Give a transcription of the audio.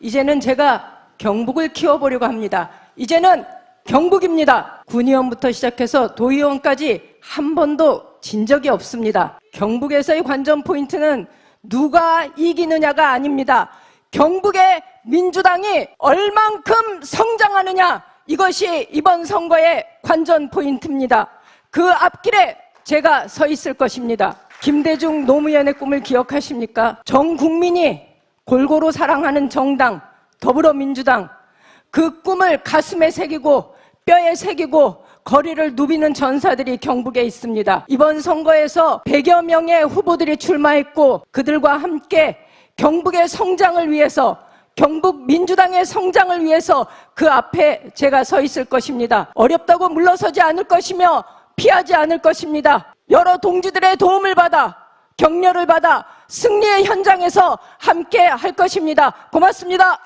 이제는 제가 경북을 키워보려고 합니다. 이제는 경북입니다. 군의원부터 시작해서 도의원까지 한 번도 진 적이 없습니다. 경북에서의 관전 포인트는 누가 이기느냐가 아닙니다. 경북의 민주당이 얼만큼 성장하느냐 이것이 이번 선거의 관전 포인트입니다. 그 앞길에 제가 서 있을 것입니다. 김대중 노무현의 꿈을 기억하십니까? 전 국민이 골고루 사랑하는 정당 더불어민주당 그 꿈을 가슴에 새기고 뼈에 새기고 거리를 누비는 전사들이 경북에 있습니다. 이번 선거에서 100여 명의 후보들이 출마했고 그들과 함께 경북의 성장을 위해서 경북 민주당의 성장을 위해서 그 앞에 제가 서 있을 것입니다. 어렵다고 물러서지 않을 것이며 피하지 않을 것입니다. 여러 동지들의 도움을 받아 격려를 받아 승리의 현장에서 함께 할 것입니다. 고맙습니다.